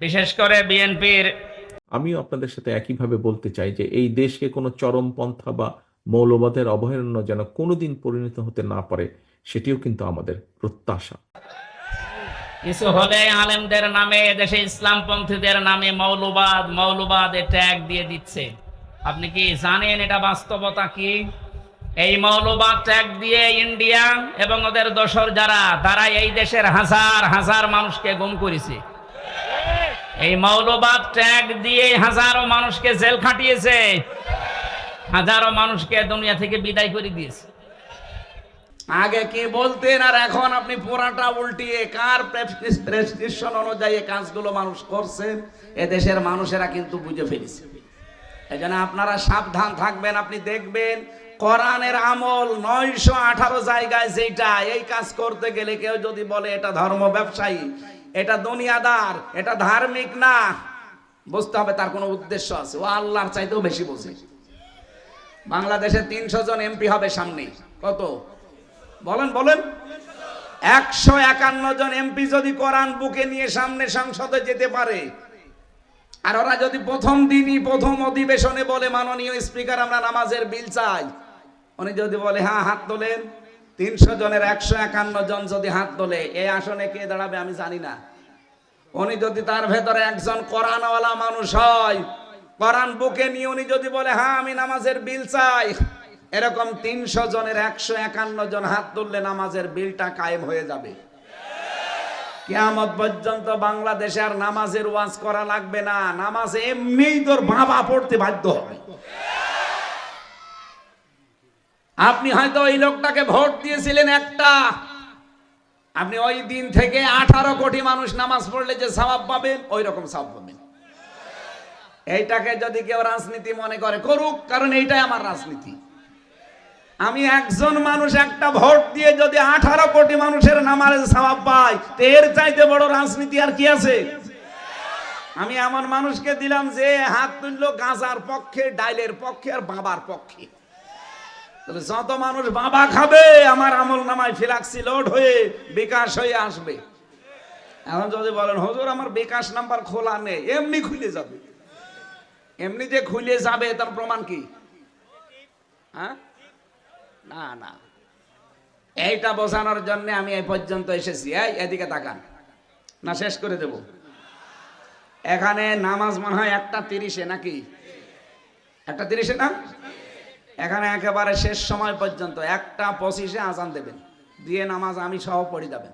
বিশেষ করে বিএনপির। আমিও আপনাদের সাথে একইভাবে বলতে চাই যে এই দেশকে কোনো চরমপন্থা বা মৌলবাদের অভয়ারণ্য যেন কোনোদিন পরিণত হতে না পারে সেটিও কিন্তু আমাদের প্রত্যাশা। কিছু হলে আলেমদের নামে এদেশে ইসলামপন্থীদের নামে মৌলবাদ মৌলবাদ ট্যাগ দিয়ে দিচ্ছে। আপনি কি জানেন এটা বাস্তবতা কি? এই মৌলবাদ ট্যাগ দিয়ে ইন্ডিয়া এবং ওদের দোসর যারা তারা এই দেশের হাজার হাজার মানুষকে গুম করেছে। এই মৌলবাদ ট্যাগ দিয়ে হাজারো মানুষকে জেল খাটিয়েছে। হাজারো মানুষকে দুনিয়া থেকে বিদায় করে দিয়েছে। আগে কি বলতেন, আর এখন আপনি পুরাটা উল্টিয়ে কার প্রেসক্রিপশন অনুযায়ী কাজগুলো মানুষ করছেন? এ দেশের মানুষেরা কিন্তু বুঝে ফেলেছে। এই জন্য আপনারা সাবধান থাকবেন, আপনি দেখবেন কোরআনের আমল নয়শো আঠারো জায়গায় যেটা এই কাজ করতে গেলে কেউ যদি বলে এটা ধর্ম ব্যবসায়ী এটা দুনিয়াদার, এটা ধার্মিক না। বুঝতে হবে তার কোনো উদ্দেশ্য আছে। ও আল্লাহর চাইতেও বেশি বোঝে। বাংলাদেশে তিনশো জন এমপি হবে সামনে। কত? বলেন বলেন। একশো একান্ন জন এমপি যদি কোরআন বুকে নিয়ে সামনে সংসদে যেতে পারে, আর ওরা যদি প্রথম দিনই প্রথম অধিবেশনে বলে, মাননীয় স্পিকার, আমরা নামাজের বিল চাই। উনি যদি বলে হ্যাঁ হাত তোলেন। তিনশো জনের একশো একান্ন জন যদি হাত তোলে এই আসনে কে দাঁড়াবে আমি জানি না। উনি যদি তার ভেতরে একজন কোরআনওয়ালা মানুষ হয়, কোরআন বুকে নিয়ে উনি যদি বলে হ্যাঁ আমি নামাজের বিল চাই। এরকম তিনশো জনের একশো একান্ন জন হাত তুললে নামাজের বিলটা কায়েম হয়ে যাবে। কেয়ামত পর্যন্ত বাংলাদেশে আর নামাজের ওয়াজ করা লাগবে না। নামাজ এমনিই তোর বাবা পড়তে বাধ্য হবে। আপনি হয়তো ওই লোকটাকে ভোট দিয়েছিলেন একটা। আপনি ওই দিন থেকে আঠারো কোটি মানুষ নামাজ পড়লে যে সওয়াব পাবেন ওই রকম সওয়াব পাবেন। এইটাকে যদি কেউ রাজনীতি মনে করে, করুক, কারণ এইটাই আমার রাজনীতি। আমি একজন মানুষ একটা ভোট দিয়ে যদি আঠারো কোটি মানুষের নামাজের সওয়াব পাই, তো এর চাইতে বড় রাজনীতি আর কি আছে? আমি এমন মানুষকে দিলাম যে হাত তুললো গাঁজার পক্ষে, ডাইলের পক্ষে আর বাবার পক্ষে। তাহলে যত মানুষ বাবা খাবে, আমার আমল নামায় ফিলাক্সি লোড হয়ে বিকাশ হয়ে আসবে। এখন যদি বলেন, হুজুর, আমার বিকাশ নাম্বার খোলা নেই। এমনি খুলে যাবে। এমনি যে খুলে যাবে, তার প্রমাণ কি? হ্যাঁ? না না। এইটা বোঝানোর জন্য আমি এই পর্যন্ত এসেছি। এই, এদিকে তাকান। না, শেষ করে দেব। এখানে নামাজ মনে হয় একটা তিরিশে নাকি? একটা তিরিশে না? এখানে একেবারে শেষ সময় পর্যন্ত, একটা পঁচিশে আজান দেবেন। দিয়ে নামাজ আমি সহ পড়ে যাবেন।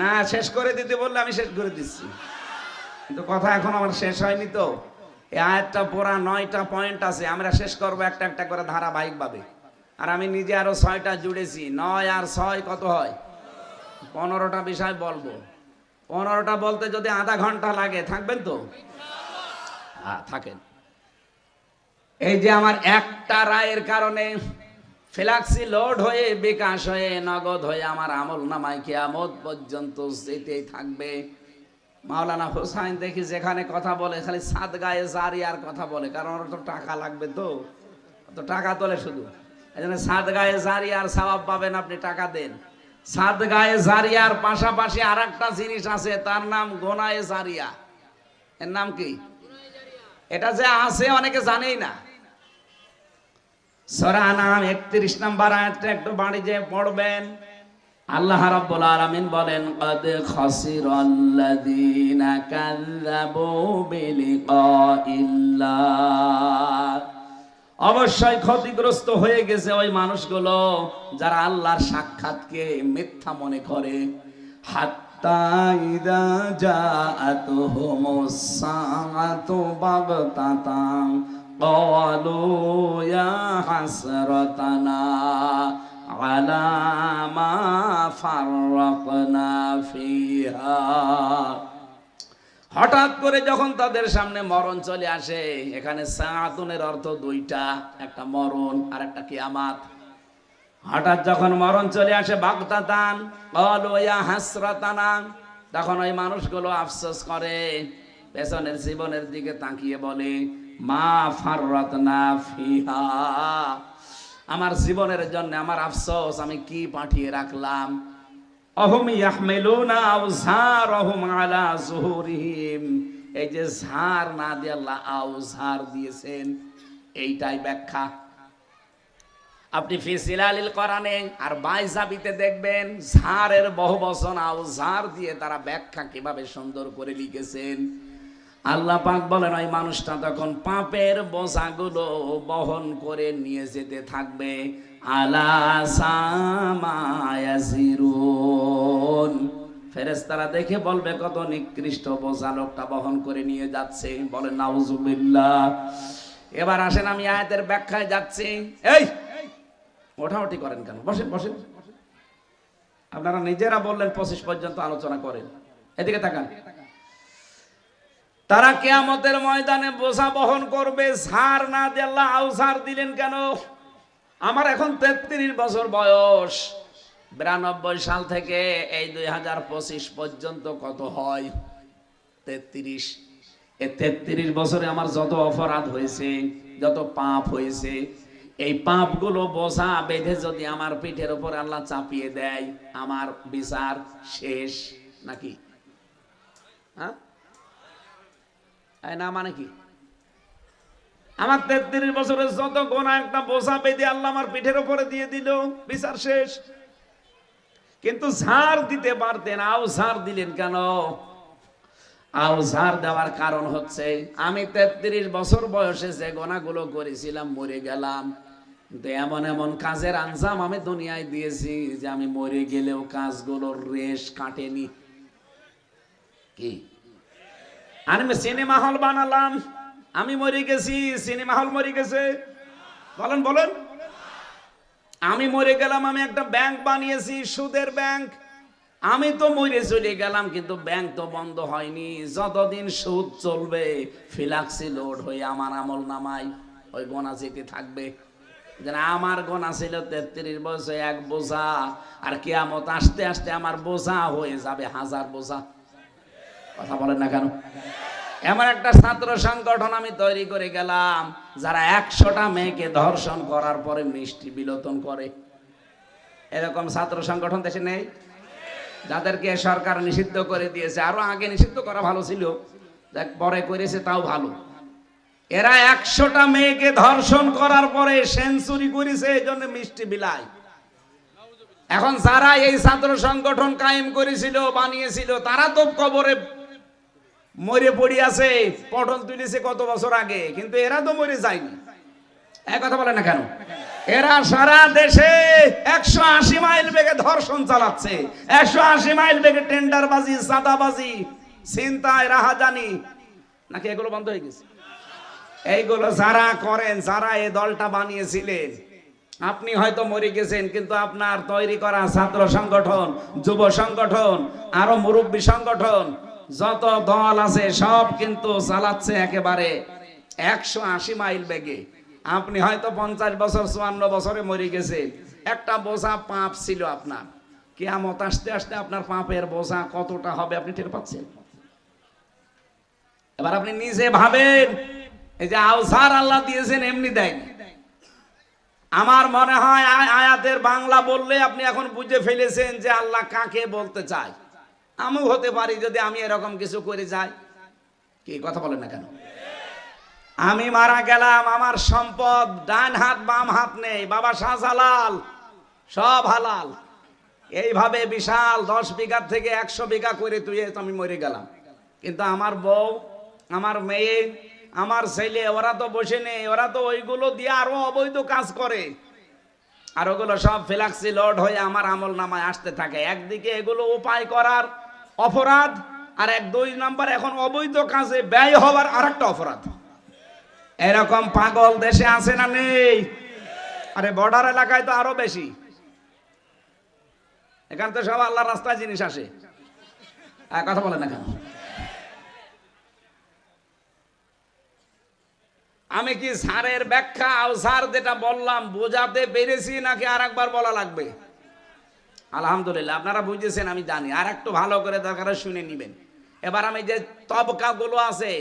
না, শেষ করে দিতে বললে আমি শেষ করে দিচ্ছি। কিন্তু কথা এখন আমার শেষ হয়নি তো। এই পুরা নয়টা পয়েন্ট আছে, আমরা শেষ করব একটা একটা করে ধারাবাহিকভাবে। আর আমি নিজে আরও ছয়টা জুড়েছি, নয় আর ছয় কত হয়? পনেরোটা বিষয় বলব। পনেরোটা বলতে যদি আধা ঘণ্টা লাগে, থাকবেন তো? হ্যাঁ থাকেন। এই যে আমার একটা রায়ের কারণে ফ্ল্যাক্সি লোড হয়ে, বিকাশ হয়ে, নগদ হয়ে আমার আমল নামায় কেয়ামত পর্যন্ত যেতেই থাকবে। মাওলানা হোসাইন দেখি যেখানে কথা বলে, খালি সাত গায়ে জারিয়ার কথা বলে, কারণ ওর তো টাকা লাগবে তো। তো টাকা তোলে শুধু। এই জন্য সাত গায়ে জারিয়ার সবাব পাবেন আপনি, টাকা দেন। সাত গায়ে জারিয়ার পাশাপাশি আর একটা জিনিস আছে, তার নাম গোনায়ে জারিয়া। এর নাম কি? এটা যে আছে, অনেকে জানেই না। সরা নাম একত্রিশ নাম্বার আয়াতটা একটু পড়বেন। আল্লাহ রাব্বুল আলামিন বলেন, কদ বিলিকাইল্লাহ অবশ্যই ক্ষতিগ্রস্ত হয়ে গেছে ওই মানুষগুলো যারা আল্লাহর সাক্ষাৎকে মিথ্যা মনে করে। হাত্তা ইদা জাআতুহুমুস সাআতু বাগতাতাম قالوا يا حسرتنا على ما فرقنا فيها হঠাৎ করে যখন তাদের সামনে মরণ চলে আসে এখানে সাআতুনের অর্থ দুইটা একটা মরণ আর একটা কিয়ামাত হঠাৎ যখন মরণ চলে আসে বাগদাতান অলয়া হাসরাতানা তখন ওই মানুষগুলো আফসোস করে পেছনের জীবনের দিকে তাকিয়ে বলে মা ফিহা। আমার জীবনের জন্য আমার আফসোস, আমি কি পাঠিয়ে রাখলাম? অহম ইয়াহমিলুনা আউজারহুম আলা যুহুরিহিম এই যে ঝাড় না দিয়ে আল্লাহ দিয়েছেন, এইটাই ব্যাখ্যা। আপনি ফিসিলালিল কোরআনে আর বাইজাবিতে দেখবেন ঝাড়ের বহু বচন আউজার দিয়ে তারা ব্যাখ্যা কীভাবে সুন্দর করে লিখেছেন। আল্লাহ পাক বলেন, ওই মানুষটা তখন পাপের বোঝাগুলো বহন করে নিয়ে যেতে থাকবে। ফেরেশতারা দেখে বলবে, কত নিকৃষ্ট বোঝা লোকটা বহন করে নিয়ে যাচ্ছে। নাউজুবিল্লাহ এবার আসেন, আমি আয়াতের ব্যাখ্যায় যাচ্ছি। এই, ওঠাওটি করেন কেন? বসেন বসেন। আপনারা নিজেরা বললেন, পঁচিশ পর্যন্ত আলোচনা করেন। এদিকে তাকান। তারা কেয়ামতের ময়দানে বোঝা বহন করবে, সার না দিয়ে আল্লাহ আউসার দিলেন কেন? আমার এখন তেত্রিশ বছর বয়স। বিরানব্বই সাল থেকে এই দুই হাজার পঁচিশ পর্যন্ত কত হয়? তেত্রিশ। এই তেত্রিশ বছরে আমার যত অপরাধ হয়েছে, যত পাপ হয়েছে, এই পাপগুলো বোঝা বেঁধে যদি আমার পিঠের উপর আল্লাহ চাপিয়ে দেয়, আমার বিচার শেষ নাকি? হ্যাঁ? না মানে কি? আমার তেত্রিশ বছরের যত গোনা একটা বোঝা বেঁধে আল্লাহ আমার পিঠের উপরে দিয়ে দিল, বিচার শেষ। কিন্তু ঝাড় দিতে পারতেন, আও ঝাড় দিলেন কেন? আও ঝাড় দেওয়ার কারণ হচ্ছে, আমি তেত্রিশ বছর বয়সে যে গোনাগুলো করেছিলাম, মরে গেলাম। কিন্তু এমন এমন কাজের আঞ্জাম আমি দুনিয়ায় দিয়েছি যে আমি মরে গেলেও কাজগুলোর রেশ কাটেনি। কি? আমি সিনেমা হল বানালাম। আমি মরে গেছি, সিনেমা হল মরে গেছে। বলেন বলেন। আমি মরে গেলাম, আমি একটা ব্যাংক বানিয়েছি, সুদের ব্যাংক। আমি তো মরে চলে গেলাম, কিন্তু ব্যাংক তো বন্ধ হয়নি। যতদিন সুদ চলবে, ফিলাক্সি লোড হয়ে আমার আমল নামাই ওই গোনা যেতে থাকবে। আমার গোনা ছিল তেত্রিশ বছর, এক বোঝা, আর কেয়ামত আসতে আসতে আমার বোঝা হয়ে যাবে, হাজার বোঝা। কথা বলেন না কেন? এমন একটা ছাত্র সংগঠন আমি তৈরি করে গেলাম, যারা একশোটা মেয়েকে ধর্ষণ করার পরে মিষ্টি বিলোতন করে। এরকম ছাত্র সংগঠন দেশে নেই? যাদেরকে সরকার নিষিদ্ধ করে দিয়েছে, আরও আগে নিষিদ্ধ করা ভালো ছিল দেখ পরে করেছে তাও ভালো। এরা একশোটা মেয়েকে ধর্ষণ করার পরে সেঞ্চুরি করেছে, এই জন্য মিষ্টি বিলায় এখন যারা এই ছাত্র সংগঠন কায়েম করেছিল, বানিয়েছিল, তারা তো কবরে মরে পড়ি আছে পটল তুলেছে কত বছর আগে, কিন্তু এরা তো মরে যায়নি। এক কথা বলে না কেন? এরা সারা দেশে একশো আশি মাইল বেগে ধর্ষণ চালাচ্ছে, একশো আশি মাইল বেগে টেন্ডারবাজি সাদাবাজি চিন্তায় রাহাজানি। নাকি এগুলো বন্ধ হয়ে গেছে? এইগুলো যারা করেন, যারা এই দলটা বানিয়েছিলেন, আপনি হয়তো মরে গেছেন, কিন্তু আপনার তৈরি করা ছাত্র সংগঠন, যুব সংগঠন, আরও মুরব্বী সংগঠন যত দল আছে, সব কিন্তু চালাচ্ছে একেবারে একশো আশি মাইল বেগে। আপনি হয়তো পঞ্চাশ বছর, চুয়ান্ন বছরে মরে গেছেন। একটা বোঝা পাপ ছিল আপনার। কেয়ামত আসতে আসতে আপনার পাপের বোঝা কতটা হবে আপনি টের পাচ্ছেন? এবার আপনি নিজে ভাবেন, এই যে আউসার আল্লাহ দিয়েছেন, এমনি দেয়নি আমার মনে হয় আয়াতের বাংলা বললে আপনি এখন বুঝে ফেলেছেন যে আল্লাহ কাকে বলতে চায়। আমিও হতে পারি যদি আমি এরকম কিছু করে যাই। কি কথা বলেন না কেন? আমি মারা গেলাম, আমার সম্পদ ডান হাত, বাম হাত নেই। বাবা শাহজালাল, সব হালাল। এইভাবে বিশাল দশ বিঘা থেকে একশো বিঘা করে তুই আমি মরে গেলাম। কিন্তু আমার বউ, আমার মেয়ে, আমার ছেলে, ওরা তো বসে নেই, ওরা তো ওইগুলো দিয়ে আরও অবৈধ কাজ করে। আর ওগুলো সব ফ্লাক্সি লোড হয়ে আমার আমল নামায় আসতে থাকে। একদিকে এগুলো উপায় করার অপরাধ, আর এক দুই নাম্বার এখন অবৈধ কাজে ব্যয় হওয়ার আর একটা অপরাধ। এরকম পাগল দেশে আছে না নেই? আরে বর্ডার এলাকায় তো আরও বেশি। এখান তো সব আল্লাহ রাস্তায় জিনিস আসে। কথা বলে না কেন? আমি কি সারের ব্যাখ্যা সার যেটা বললাম, বোঝাতে পেরেছি নাকি আর একবার বলা লাগবে? আলহামদুলিল্লাহ, আপনারা বুঝেছেন, আমি জানি। আর একটু ভালো করে দরকার শুনে নিবেন। এবার আমি যে তবকাগুলো আছে,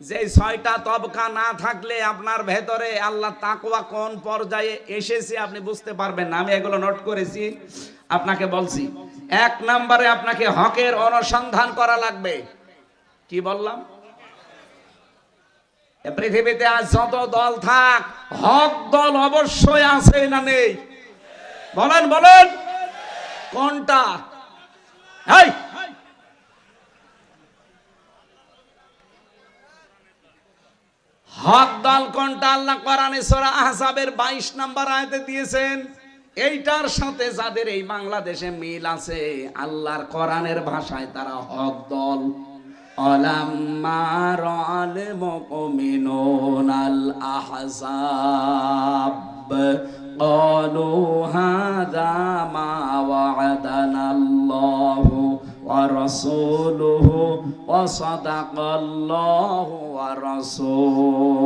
যে ছয়টা তবকা না থাকলে আপনার ভেতরে আল্লাহ তাকওয়া কোন পর্যায়ে এসেছে আপনি বুঝতে পারবেন না। আমি এগুলো নোট করেছি, আপনাকে বলছি। এক নম্বরে আপনাকে হকের অনুসন্ধান করা লাগবে। কি বললাম? পৃথিবীতে আজ যত দল থাক, হক দল অবশ্যই আছে না নেই? বলেন বলেন। কোনটা এই হক দল কোনটা আল্লাহ কোরআনে সূরা আহজাবের 22 নম্বর আয়াতে দিয়েছেন এইটার সাথে যাদের এই বাংলাদেশে মিল আছে আল্লাহর কোরআনের ভাষায় তারা হক দল অলাম্মার আল মুমিনুন আল আহজাব قالوا هذا ورسوله وصدق الله ورسوله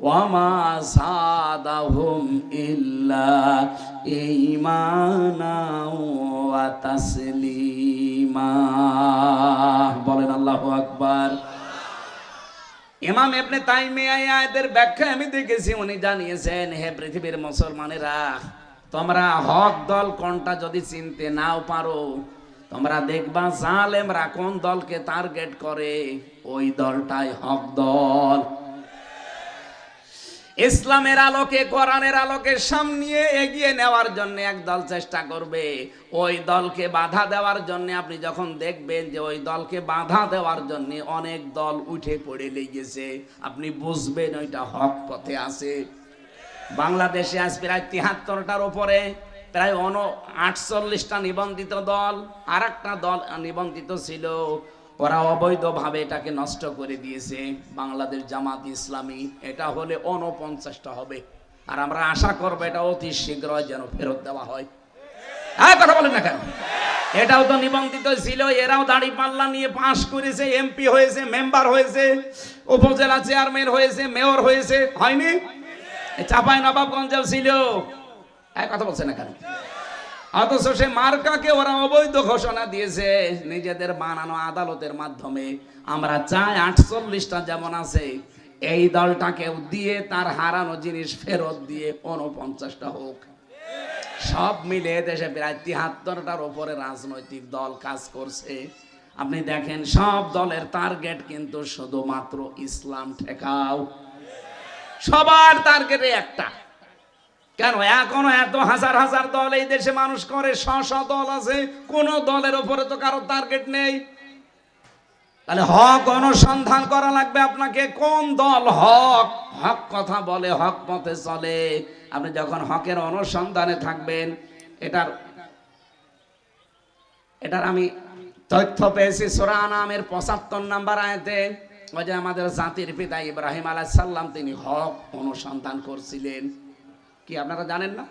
وما زادهم إلا إيمانا وتسليما বলেন আল্লাহু আকবার ইমাম এবনে তাইমিয়া এই আয়াতের ব্যাখ্যা আমি দেখেছি উনি জানিয়েছেন হে পৃথিবীর মুসলমানেরা তোমরা হক দল কোনটা যদি চিনতে নাও পারো তোমরা দেখবা জালেমরা কোন দলকে টার্গেট করে? ওই দলটাই হক দল। ইসলামের আলোকে, কোরআনের আলোকে সামনে এগিয়ে নেওয়ার জন্য এক দল চেষ্টা করবে। ওই দলকে বাধা দেওয়ার জন্য আপনি যখন দেখবেন যে ওই দলকে বাধা দেওয়ার জন্য অনেক দল উঠে পড়ে লেগেছে, আপনি বুঝবেন ওইটা হক পথে আছে। বাংলাদেশে আজ প্রায় তিহাত্তরটার উপরে প্রায় অন আটচল্লিশটা নিবন্ধিত দল আর একটা দল নিবন্ধিত ছিল। ওরা অবৈধভাবে এটাকে নষ্ট করে দিয়েছে, বাংলাদেশ জামাত ইসলামী। এটা হলে অনপঞ্চাশটা হবে। আর আমরা আশা করব এটা অতি শীঘ্র যেন ফেরত দেওয়া হয়। হ্যাঁ কথা বলেন না কেন? এটাও তো নিবন্ধিত ছিল, এরাও দাড়ি পাল্লা নিয়ে পাশ করেছে, এমপি হয়েছে, মেম্বার হয়েছে, উপজেলা চেয়ারম্যান হয়েছে, মেয়র হয়েছে। হয়নি? চাপাই নবাবগঞ্জেও ছিল। এক কথা বলছে না অথচ সে মার্কাকে ওরা অবৈধ ঘোষণা দিয়েছে, নিজেদের বানানো আদালতের মাধ্যমে। আমরা চাই আটচল্লিশটা যেমন আছে, এই দিয়ে তার হারানো জিনিস ফেরত দিয়ে হোক। সব মিলে দেশে প্রায় উপরে রাজনৈতিক দল কাজ করছে। আপনি দেখেন, সব দলের টার্গেট কিন্তু শুধুমাত্র ইসলাম ঠেকাও। সবার টার্গেটে একটা। কেন? এখনও এত হাজার হাজার দল এই দেশে মানুষ করে শ শ দল আছে, কোন দলের উপরে তো কারও টার্গেট নেই। তাহলে হক অনুসন্ধান করা লাগবে আপনাকে। কোন দল হক? হক কথা বলে, হক পথে চলে। আপনি যখন হকের অনুসন্ধানে থাকবেন, এটার এটার আমি তথ্য পেয়েছি সোরা নামের পঁচাত্তর নাম্বার আয়তে। ওই যে আমাদের জাতির পিতা ইব্রাহিম আলাহ সাল্লাম তিনি হক অনুসন্ধান করছিলেন। কি আপনারা জানেন না?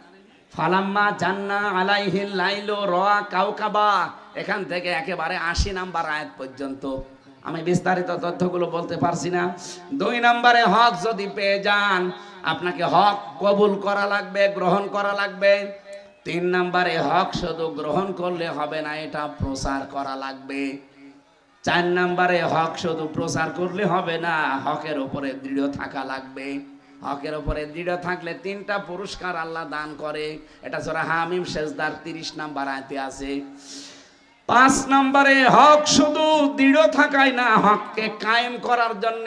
ফালাম্মা জান্না আলাইহিল লাইলো রয়া কাউকাবা। এখান থেকে একেবারে আশি নাম্বার আয়াত পর্যন্ত। আমি বিস্তারিত তথ্যগুলো বলতে পারছি না। দুই নম্বরে হক যদি পেয়ে যান, আপনাকে হক কবুল করা লাগবে, গ্রহণ করা লাগবে। তিন নম্বরে হক শুধু গ্রহণ করলে হবে না, এটা প্রচার করা লাগবে। চার নম্বরে হক শুধু প্রচার করলে হবে না, হকের উপরে দৃঢ় থাকা লাগবে। হকের উপরে দৃঢ় থাকলে তিনটা পুরস্কার আল্লাহ দান করে। এটা সরা হামিম শেষদার তিরিশ নাম্বার আয়তে আছে। পাঁচ নম্বরে, হক শুধু দৃঢ় থাকায় না, হককে কায়েম করার জন্য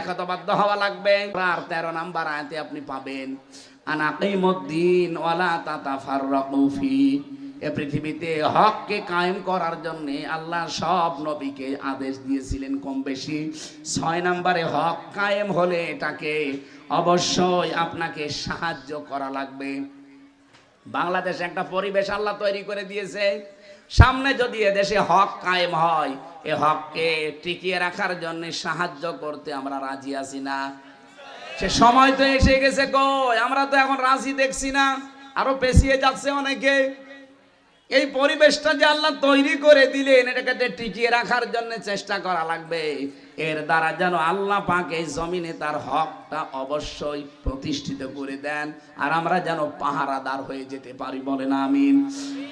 একতবাদ্য হওয়া লাগবে। আর তেরো নাম্বার আয়তে আপনি পাবেন আনাকিমুদ্দিন ওয়ালা তাতাফাররাকু ফি। এ পৃথিবীতে হককে কায়েম করার জন্য আল্লাহ সব নবীকে আদেশ দিয়েছিলেন কম বেশি। ছয় নম্বরে হক কায়েম হলে এটাকে অবশ্যই আপনাকে সাহায্য করা লাগবে। বাংলাদেশে একটা পরিবেশ আল্লাহ তৈরি করে দিয়েছে। সামনে যদি এদেশে হক কায়েম হয়, এ হককে টিকিয়ে রাখার জন্য সাহায্য করতে আমরা রাজি আছি না। সে সময় তো এসে গেছে কই? আমরা তো এখন রাজি দেখছি না। আরও পেছিয়ে যাচ্ছে অনেকে। এই পরিবেশটা যে আল্লাহ তৈরি করে দিলেন, এটাকে টিকিয়ে রাখার জন্য চেষ্টা করা লাগবে। এর দ্বারা যেন আল্লাহ পাক এই জমিনে তার হকটা অবশ্যই প্রতিষ্ঠিত করে দেন, আর আমরা যেন পাহারাদার হয়ে যেতে পারি। বলেন আমিন।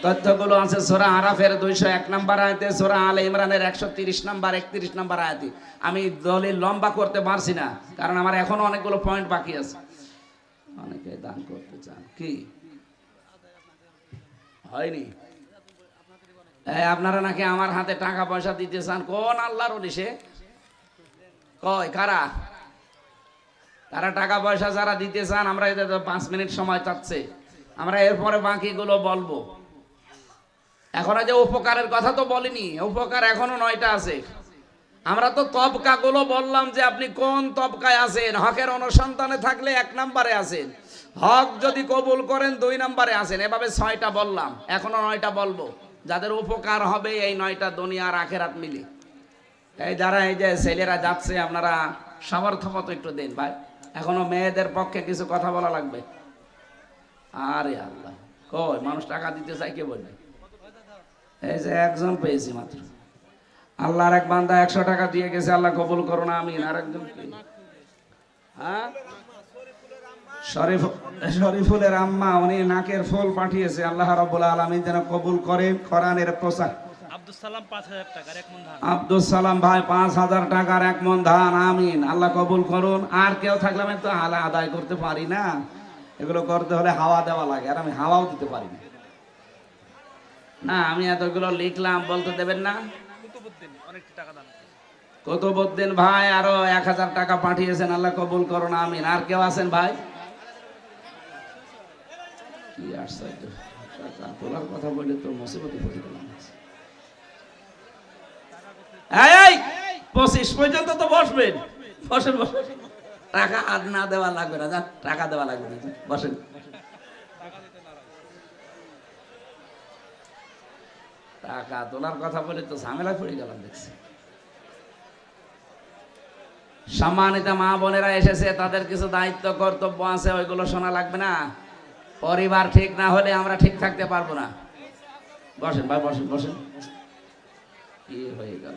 তথ্যগুলো আছে সোরা আরাফের দুইশো এক নম্বর আয়তে, সোরা আলে ইমরানের একশো তিরিশ নম্বর, একত্রিশ নম্বর আয়তে। আমি দলিল লম্বা করতে পারছি না, কারণ আমার এখনও অনেকগুলো পয়েন্ট বাকি আছে। অনেকে দান করতে চান। কি? হয়নি? আপনারা নাকি আমার হাতে টাকা পয়সা দিতে চান? কোন আল্লাহর সে? কয়, কারা? তারা টাকা পয়সা যারা দিতে চান, আমরা এদের পাঁচ মিনিট সময় চাচ্ছে। আমরা এরপরে বাকিগুলো বলব। এখনও যে উপকারের কথা তো বলিনি, উপকার এখনও নয়টা আছে। আমরা তো তবকাগুলো বললাম যে আপনি কোন তবকায় আছেন? হকের অনুসন্ধানে থাকলে এক নম্বরে আছেন। হক যদি কবুল করেন দুই নম্বরে আছেন। এভাবে ছয়টা বললাম, এখনও নয়টা বলব। যাদের উপকার হবে এই নয়টা দুনিয়ার আখেরাত মিলে। এই যারা, এই যে ছেলেরা যাচ্ছে, আপনারা সামর্থ্য মতো একটু দিন ভাই। এখনও মেয়েদের পক্ষে কিছু কথা বলা লাগবে? আরে আল্লাহ। কই, মানুষ টাকা দিতে চাই কে বলবে? এই যে একজন পেয়েছি মাত্র। আল্লাহর এক বান্দা একশো টাকা দিয়ে গেছে, আল্লাহ কবুল করো না আমি আর একজন হ্যাঁ? শরীফ শরীফুলের আম্মা উনি নাকের ফুল পাঠিয়েছে। আল্লাহ রাব্বুল আলামিন যেন কবুল করেন কোরআনের প্রচার। আব্দুল সালাম ভাই পাঁচ হাজার টাকার এক মন ধান আমিন। আল্লাহ কবুল করুন। আর কেউ থাকলে আমি তো হালা আদায় করতে পারি না। এগুলো করতে হলে হাওয়া দেওয়া লাগে আর আমি হাওয়াও দিতে পারি না। না আমি এতগুলো লিখলাম বলতে দেবেন না? কতবদ্দিন ভাই আরও এক হাজার টাকা পাঠিয়েছেন। আল্লাহ কবুল করুন আমিন। আর কেউ আছেন ভাই? কি তোলার কথা বলে তো গেলাম পঁচিশ পর্যন্ত তো বসবেন। বসেন টাকা আর না দেওয়া লাগবে না যান টাকা দেওয়া লাগবে না বসেন। টাকা তোলার কথা বলে তো ঝামেলা পড়ে গেলাম, দেখছি। সম্মানিত মা বোনেরা এসেছে, তাদের কিছু দায়িত্ব, কর্তব্য আছে, ওইগুলো শোনা লাগবে না। পরিবার ঠিক না হলে আমরা ঠিক থাকতে পারব না। বসেন ভাই বসেন বসেন। কি হয়ে গেল?